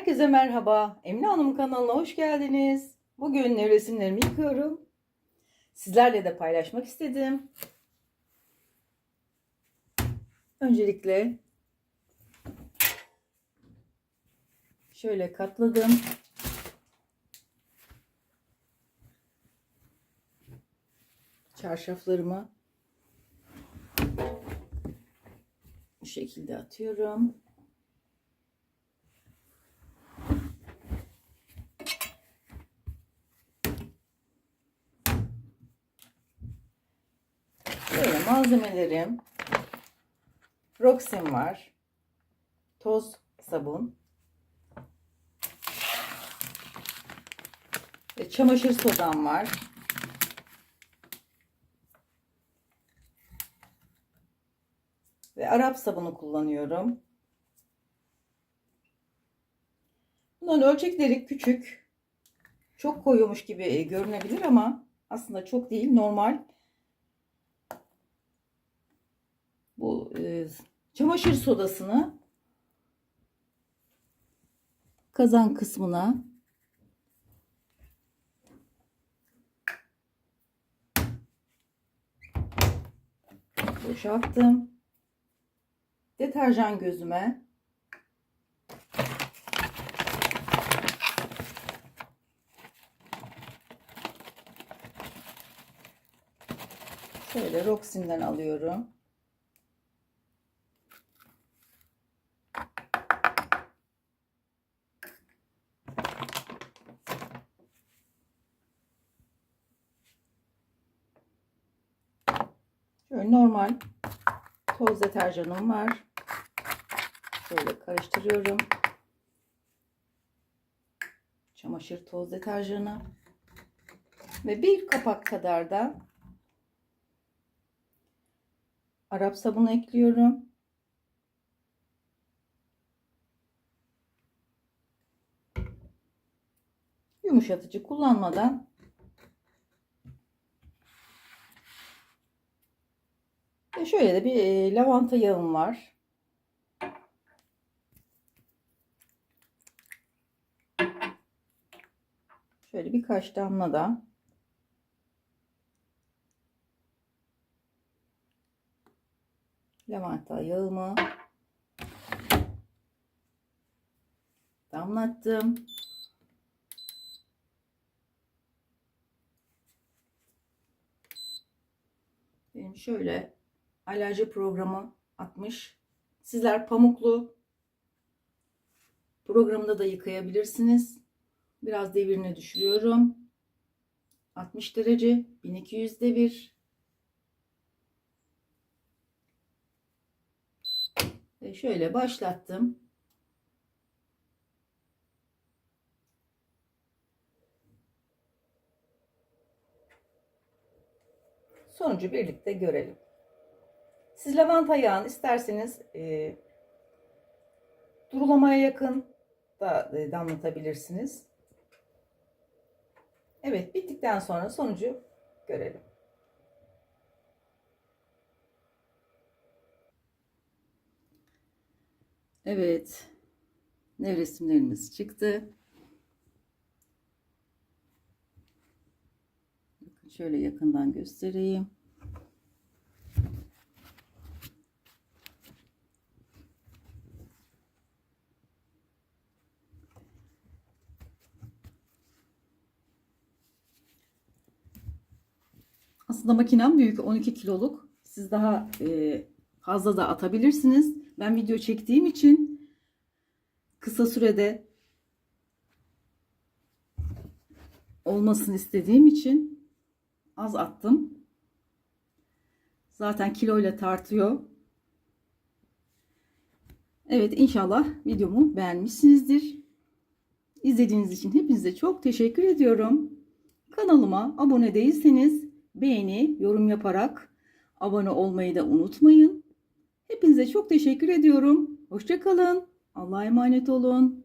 Herkese merhaba. Emine Hanım kanalına hoş geldiniz. Bugün nevresimlerimi yıkıyorum. Sizlerle de paylaşmak istedim. Öncelikle şöyle katladım. Çarşaflarımı bu şekilde atıyorum. Malzemelerim. Roxim var. Toz sabun. Ve çamaşır sodam var. Ve Arap sabunu kullanıyorum. Bunların ölçekleri küçük. Çok koyuyormuş gibi e, görünebilir ama aslında çok değil. Normal. Bu e, çamaşır sodasını kazan kısmına boşalttım. Deterjan gözüme şöyle Roxin'den alıyorum. Şöyle normal toz deterjanım var. Şöyle karıştırıyorum. Çamaşır toz deterjanı. Ve bir kapak kadar da Arap sabunu ekliyorum. Yumuşatıcı kullanmadan şöyle de bir e, lavanta yağım var. Şöyle birkaç damla da lavanta yağımı damlattım. Benim şöyle alerji programı atmış. Sizler pamuklu programda da yıkayabilirsiniz. Biraz devirini düşürüyorum. 60 derece 1200 devir. Ve şöyle başlattım. Sonucu birlikte görelim. Siz lavanta yağını isterseniz e, durulamaya yakın da e, damlatabilirsiniz. Evet bittikten sonra sonucu görelim. Evet. Nevresimlerimiz çıktı. Bakın şöyle yakından göstereyim. Aslında makinem büyük 12 kiloluk. Siz daha e, fazla da atabilirsiniz. Ben video çektiğim için kısa sürede olmasını istediğim için az attım. Zaten kiloyla tartıyor. Evet inşallah videomu beğenmişsinizdir. İzlediğiniz için hepinize çok teşekkür ediyorum. Kanalıma abone değilseniz beğeni, yorum yaparak abone olmayı da unutmayın. Hepinize çok teşekkür ediyorum. Hoşçakalın. Allah'a emanet olun.